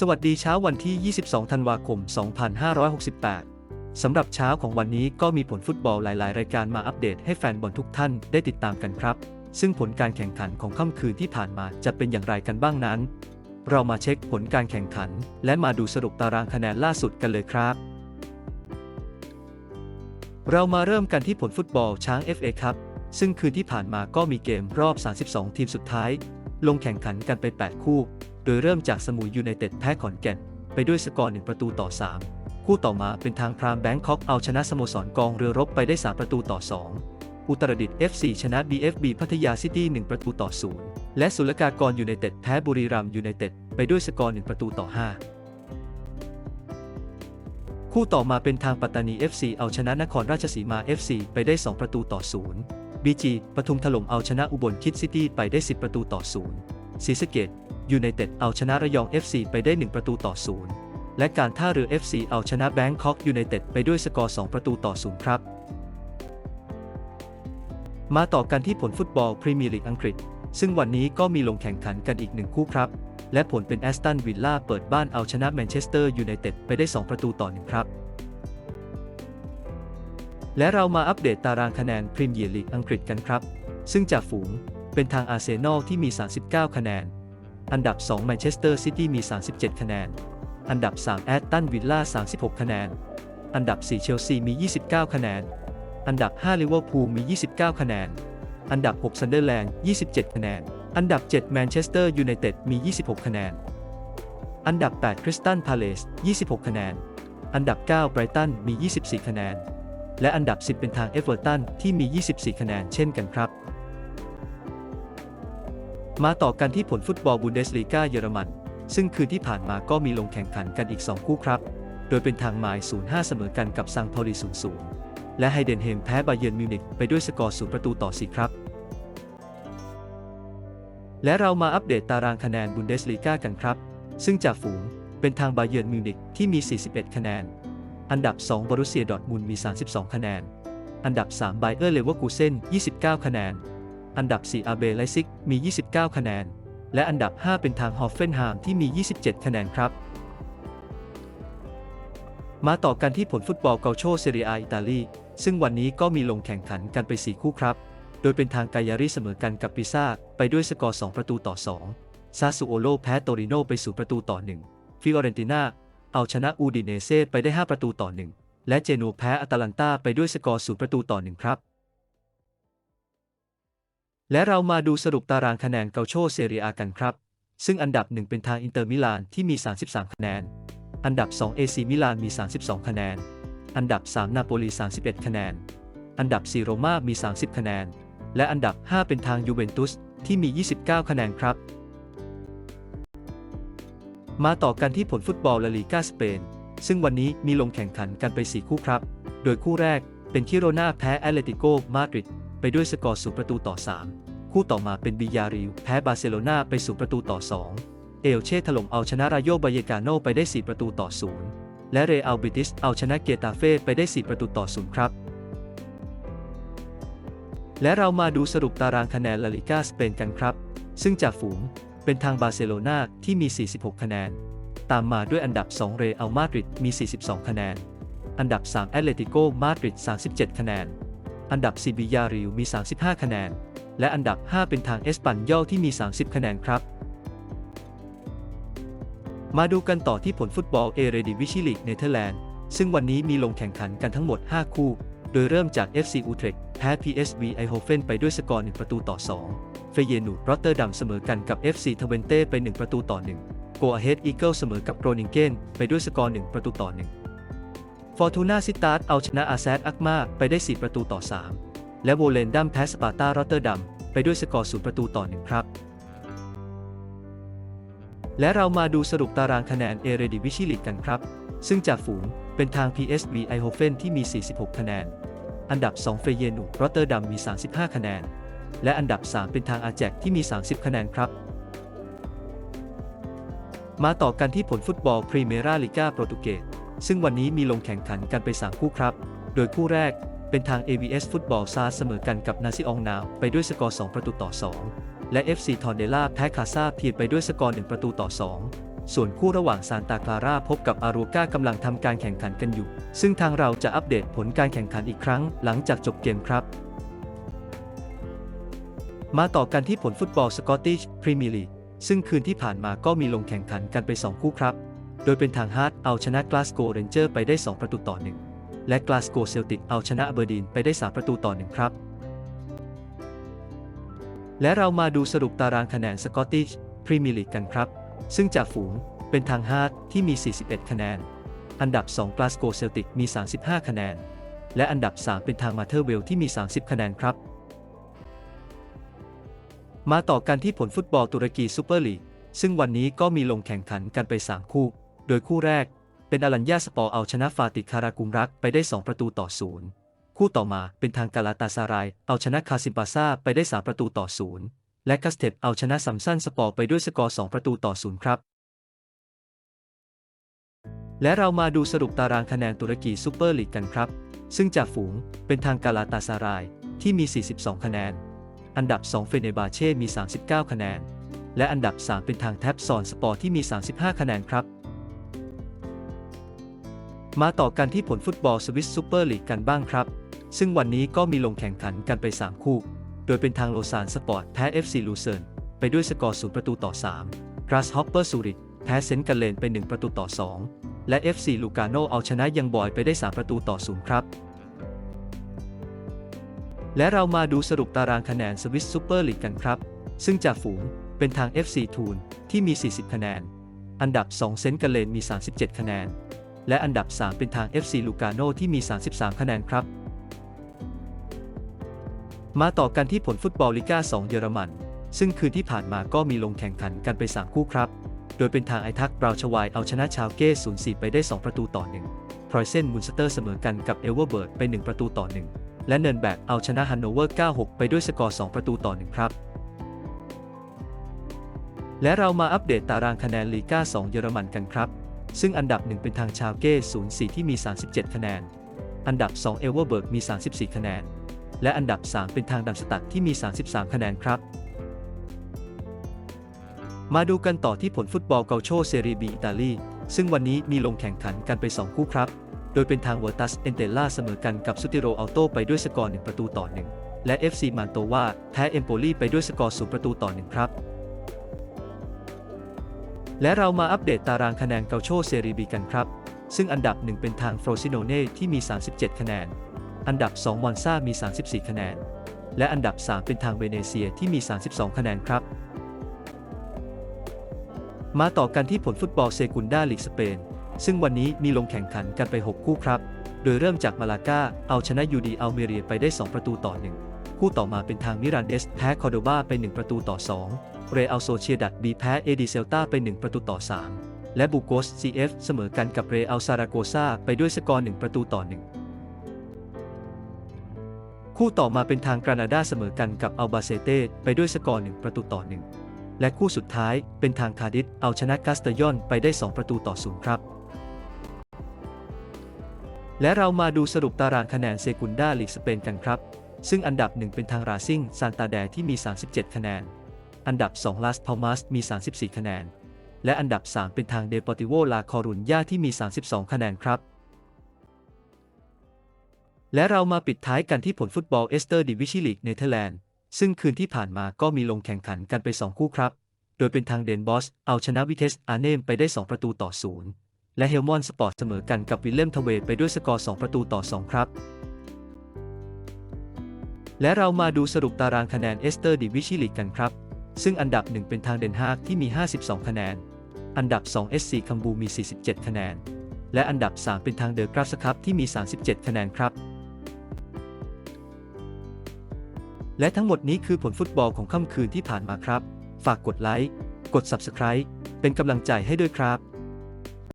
สวัสดีเช้าวันที่ 22 ธันวาคม 2568 สำหรับเช้าของวันนี้ก็มีผลฟุตบอลหลาย ๆ รายการมาอัปเดตให้แฟนบอลทุกท่านได้ติดตามกันครับ ซึ่งผลการแข่งขันของค่ำคืนที่ผ่านมาจะเป็นอย่างไรกันบ้างนั้น เรามาเช็คผลการแข่งขัน และมาดูสรุปตารางคะแนนล่าสุดกันเลยครับ เรามาเริ่มกันที่ผลฟุตบอลช้าง FA ครับซึ่งคืนที่ผ่านมาก็มีเกมรอบ 32 ทีมสุดท้าย ลงแข่งขันกันไป 8 คู่ โดยเริ่มจากสมุยยูไนเต็ดแพ้ขอนแก่น ไปด้วยสกอร์ 1 ประตูต่อ 3 คู่ต่อมาเป็นทางพรามแบงคอกเอาชนะสโมสรกองเรือรบไปได้ 3 ประตูต่อ 2 อุตรดิตถ์ FC ชนะ BFB พัทยาซิตี้ 1 ประตูต่อ 0 และศุลกากรยูไนเต็ดแพ้บุรีรัมย์ยูไนเต็ดไปด้วยสกอร์ 1 ประตูต่อ 5คู่ต่อมาเป็นทางปัตตานี FC เอาชนะนครราชสีมา FC ไปได้ 2 ประตูต่อ 0 BG ปทุมถล่มเอาชนะอุบลคิดซิตี้ไปได้ 10 ประตูต่อ0ศรีสะเกดยูไนเต็ดเอาชนะระยอง FC ไปได้ 1 ประตูต่อ0และการท่าเรือ FC เอาชนะแบงคอกยูไนเต็ดไปด้วยสกอร์ 2 ประตูต่อ0ครับ มาต่อกันที่ผลฟุตบอลพรีเมียร์ลีกอังกฤษ ซึ่งวันนี้ก็มีลงแข่งขันกันอีกหนึ่งคู่ครับ และผลเป็นแอสตันวิลล่าเปิดบ้านเอาชนะแมนเชสเตอร์ยูไนเต็ดไปได้ 2 ประตูต่อ1ครับ และเรามาอัปเดตตารางคะแนนพรีเมียร์ลีกอังกฤษกันครับ ซึ่งจากฝูงเป็นทางอาร์เซนอลที่มี 39 คะแนน อันดับ 2 แมนเชสเตอร์ซิตี้มี 37 คะแนน อันดับ 3 แอตตันวิลล่า 36 คะแนน อันดับ 4 เชลซีมี 29 คะแนน อันดับ 5 ลิเวอร์พูลมี 29 คะแนน อันดับ 6 ซันเดอร์แลนด์ 27 คะแนน อันดับ 7 แมนเชสเตอร์ยูไนเต็ดมี 26 คะแนน อันดับ 8 คริสตัลพาเลส26 คะแนน อันดับ 9 ไบรตันมี 24 คะแนน และอันดับ 10 เป็นทางเอเวอร์ตันที่มี 24 คะแนนเช่นกันครับ มาต่อกันที่ผลฟุตบอลบุนเดสลีกาเยอรมัน ซึ่งคืนที่ผ่านมาก็มีลงแข่งขันกันอีก 2 คู่ครับ โดยเป็นทางไมล์05 เสมอกันกับซังพอลี00 และไฮเดนเฮมแพ้บาเยิร์นมิวนิกไปด้วยสกอร์ 0 ประตูต่อ 4 ครับ และเรามาอัปเดตตารางคะแนนบุนเดสลีกากันครับ ซึ่งจากฝูงเป็นทางบาเยิร์นมิวนิกที่มี 41 คะแนน อันดับ 2 บรุเซียดอร์ทมุนมี 32 คะแนน อันดับ 3 ไบเออร์เลเวอร์กูเซน29 คะแนน อันดับ 4 อาเบไลซิก มี 29 คะแนน และอันดับ 5 เป็นทางฮอฟเฟนไฮม์ที่มี 27 คะแนนครับ มาต่อกันที่ผลฟุตบอลเกาโชเซเรียอิตาลี ซึ่งวันนี้ก็มีลงแข่งขันกันไป 4 คู่ครับ โดยเป็นทางกายาริเสมอกันกับปิซ่า ไปด้วยสกอร์ 2 ประตูต่อ 2 ซาซูโอโลแพ้โตริโนไป 0 ประตูต่อ 1 ฟิออเรนติน่า เอาชนะอูดิเนเซ่ไปได้ 5 ประตูต่อ1และเจนัวแพ้อาตาลันตาไปด้วยสกอร์0ประตูต่อ1ครับ และเรามาดูสรุปตารางคะแนนเกาโชเซเรียกันครับ ซึ่งอันดับ1เป็นทางอินเตอร์มิลานที่มี 33 คะแนน อันดับ2เอซีมิลานมี 32 คะแนน อันดับ 3 นาโปลี 31 คะแนน อันดับ 4 โรม่ามี 30 คะแนน และอันดับ 5 เป็นทางยูเวนตุสที่มี 29 คะแนนครับ มาต่อกันที่ผลฟุตบอลลาลีกาสเปน ซึ่งวันนี้มีลงแข่งขันกันไป 4 คู่ครับ โดยคู่แรกเป็นคิโรนาแพ้แอตเลติโกมาดริดไปด้วยสกอร์0ประตูต่อ 3 คู่ต่อมาเป็นบิยาริลแพ้บาร์เซโลนาไป0ประตูต่อ 2 เอลเช่ถล่มเอาชนะรายโยบายกาโนไปได้ 4 ประตูต่อ 0 และเรอัลบิติสเอาชนะเกตาเฟ่ไปได้ 4 ประตูต่อ 0 ครับ และเรามาดูสรุปตารางคะแนนลาลิกาสเปนกันครับ ซึ่งจากฝูง เป็นทางบาร์เซโลนาที่มี 46 คะแนน ตามมาด้วยอันดับ 2 เรอัลมาดริดมี 42 คะแนน อันดับ 3 แอตเลติโกมาดริด 37 คะแนน อันดับ 4 บิยาริลมี 35 คะแนน และอันดับ 5 เป็นทางเอสปันยอลที่มี 30 คะแนนครับ มาดูกันต่อที่ผลฟุตบอลเอเรดิวิชิลีกเนเธอร์แลนด์ซึ่งวันนี้มีลงแข่งขันกันทั้งหมด 5 คู่ โดยเริ่มจาก FC อูเทรกแพ้ PSV ไอโฮเฟนไปด้วยสกอร์ 1 ประตูต่อ 2 เฟเยนูรอตเตอร์ดัมเสมอกันกับ FC ทเวนเต้ไป 1 ประตูต่อ 1 โกอาเฮดอีเกิลเสมอกับโกรนิงเกนไปด้วยสกอร์ 1 ประตูต่อ 1 ฟอร์ตูนาซิตาร์เอาชนะอาแซดอักมาไปได้ 4 ประตูต่อ 3 และโวเลนดัมแพ้สปาร์ตารอตเตอร์ดัมไปด้วยสกอร์ 0 ประตูต่อ 1 ครับและเรามาดูสรุปตารางคะแนนเอเรดิวิชิลีกกันครับ ซึ่งจากฝูง เป็นทาง PSV ไอโฮเฟนที่มี 46 คะแนน อันดับ 2 เฟเยนูรอตเตอร์ดัมมี 35 คะแนน และอันดับ 3 เป็นทางอาแจกที่มี 30 คะแนนครับ มาต่อกันที่ผลฟุตบอลพรีเมราลิกาโปรตุเกส ซึ่งวันนี้มีลงแข่งขันกันไป 3 คู่ครับ โดยคู่แรกเป็นทาง AVS ฟุตบอลซาเสมอกันกับนาซิองนาวไปด้วยสกอร์ 2 ประตูต่อ 2 และ FC ทอนเดล่าแพ้คาซาเพียดไปด้วยสกอร์ 1 ประตูต่อ 2 ส่วนคู่ระหว่างซานตาคลาราพบกับอารูกากำลังทำการแข่งขันกันอยู่ ซึ่งทางเราจะอัปเดตผลการแข่งขันอีกครั้งหลังจากจบเกมครับ มาต่อกันที่ผลฟุตบอลสกอตติชพรีเมียร์ลีกซึ่งคืนที่ผ่านมาก็มีลงแข่งขันกันไป 2 คู่ครับ โดยเป็นทางฮาร์ดเอาชนะกลาสโกเรนเจอร์ไปได้ 2 ประตูต่อ 1 และกลาสโกเซลติกเอาชนะเบอร์ดีนไปได้ 3 ประตูต่อ 1 ครับ และเรามาดูสรุปตารางคะแนนสกอตติชพรีเมียร์ลีกกันครับ ซึ่งจากฝูงเป็นทางฮาร์ดที่มี 41 คะแนน อันดับ 2 กลาสโกเซลติกมี 35 คะแนน และอันดับ 3 เป็นทางมาเธอร์เวลที่มี 30 คะแนนครับ มาต่อกันที่ผลฟุตบอลตุรกีซูเปอร์ลีก ซึ่งวันนี้ก็มีลงแข่งขันกันไป 3 คู่ โดยคู่แรก เป็นอลัญญาสปอร์เอาชนะฟาติคารากุมรักไปได้ 2 ประตูต่อศูนย์คู่ต่อมาเป็นทางกาลาตาซาราย เอาชนะคาซิมปาซาไปได้ 3 ประตูต่อศูนย์ และคัสเทปเอาชนะซัมซันสปอร์ไปด้วยสกอร์ 2 ประตูต่อศูนย์ครับ และเรามาดูสรุปตารางคะแนนตุรกีซูเปอร์ลีกกันครับ ซึ่งจากฝูงเป็นทางกาลาตาซารายที่มี 42 คะแนน อันดับ 2 เฟเนบาเช่ มี 39 คะแนน และอันดับ 3 เป็นทางแท็บซอนสปอร์ที่มี 35 คะแนนครับ มาต่อกันที่ผลฟุตบอลสวิสซูเปอร์ลีกกันบ้างครับ ซึ่งวันนี้ก็มีลงแข่งขันกันไป 3 คู่ โดยเป็นทางโลซานสปอร์ตแพ้ FC ลูเซิร์นไปด้วยสกอร์0ประตูต่อ 3 กราสฮอปเปอร์ซูริกแพ้เซนต์กันเลนไป 1 ประตูต่อ 2 และ FC ลูกาโนเอาชนะยังบอยไปได้ 3 ประตูต่อ 0 ครับ และเรามาดูสรุปตารางคะแนนสวิสซูเปอร์ลีกกันครับ ซึ่งจากฝูงเป็นทาง FC ทูนที่มี 40 คะแนน อันดับ 2 เซนต์กันเลนมี 37 คะแนน และอันดับ 3 เป็นทาง FC ลูกาโนที่มี 33 คะแนนครับ มาต่อกันที่ผลฟุตบอลลิก้า2 เยอรมัน ซึ่งคืนที่ผ่านมาก็มีลงแข่งขันกันไป 3 คู่ครับ โดยเป็นทางไอทักบราวชวายเอาชนะชาวเก้0-4 ไปได้ 2 ประตูต่อ1พรอยเซนมุนสเตอร์เสมอกันกับเอเวอร์เบิร์ดไป 1 ประตูต่อ 1 และเนินแบกเอาชนะฮันโนเวอร์ 9-6 ไปด้วยสกอร์ 2 ประตูต่อ 1 ครับ และเรามาอัปเดตตารางคะแนนลีก้า2 เยอรมันกันครับ ซึ่งอันดับ 1 เป็นทางชาวเก้04 ที่มี 37 คะแนน อันดับ 2 เอเวอร์เบิร์กมี 34 คะแนน และอันดับ 3 เป็นทางดัมสตัดที่มี 33 คะแนนครับ มาดูกันต่อที่ผลฟุตบอลเกาโชเซรีบีอิตาลี ซึ่งวันนี้มีลงแข่งขันกันไป 2 คู่ครับ โดยเป็นทางวอร์ตัสเอนเตล่าเสมอกันกับซูติโรอัลโตไปด้วยสกอร์ 1 ประตูต่อ 1 และ FC มานโตวาแพ้เอมโปลีไปด้วยสกอร์ 0 ประตูต่อ 1 ครับ และเรามาอัปเดตตารางคะแนนเกาโชเซรีบีกันครับ ซึ่งอันดับ 1 เป็นทางฟรซิโนเน่ที่มี 37 คะแนน อันดับ 2 มอนซามี 34 คะแนน และอันดับ 3 เป็นทางเวเนเซียที่มี 32 คะแนนครับ มาต่อกันที่ผลฟุตบอลเซกุนดาลีกสเปน ซึ่งวันนี้มีลงแข่งขันกันไป 6 คู่ครับ โดยเริ่มจากมาลากาเอาชนะยูดีอัลเมเรียไปได้ 2 ประตูต่อ 1 คู่ต่อมาเป็นทางมิรานเดสแพ้คอโดบาไป 1 ประตูต่อ 2 เรอัลโซเชียดัดบีแพ้เอดีเซลตาไป 1 ประตูต่อ 3 และบูโกส CF เสมอกันกับเรอัลซาราโกซาไปด้วยสกอร์ 1 ประตูต่อ 1 คู่ต่อมาเป็นทางกรานาดาเสมอกันกับอัลบาเซเต้ไปด้วยสกอร์ 1 ประตูต่อ 1 และคู่สุดท้ายเป็นทางคาร์ดิสเอาชนะกาสเตยอนไปได้ 2 ประตูต่อ0ครับ และเรามาดูสรุปตารางคะแนนเซกุนดาลีกสเปนกันครับ ซึ่งอันดับ 1 เป็นทางราซิงซานตาแดที่มี 37 คะแนน อันดับ 2 ลาสพามัสมี 34 คะแนน และอันดับ 3 เป็นทางเดปอติโวลาคอรุนยาที่มี 32 คะแนนครับ และเรามาปิดท้ายกันที่ผลฟุตบอลเอสเตอร์ดิวิชิลีกเนเธอร์แลนด์ ซึ่งคืนที่ผ่านมาก็มีลงแข่งขันกันไป 2 คู่ครับ โดยเป็นทางเดนบอส เอาชนะวิเทสอาเนมไปได้ 2 ประตูต่อ0และเฮลมอนสปอร์ตเสมอกันกับวิลเลมทเวไปด้วยสกอร์ 2 ประตูต่อ 2 ครับ และเรามาดูสรุปตารางคะแนนเอสเตอร์ดิวิชิลีกกันครับ ซึ่งอันดับ 1 เป็นทางเดนฮากที่มี 52 คะแนน อันดับ 2 SC คัมบูมี 47 คะแนน และอันดับ 3 เป็นทางเดอะกราฟสครับที่มี 37 คะแนนครับ และทั้งหมดนี้คือผลฟุตบอลของค่ำคืนที่ผ่านมาครับ ฝากกดไลค์ กด Subscribe เป็นกำลังใจให้ด้วยครับ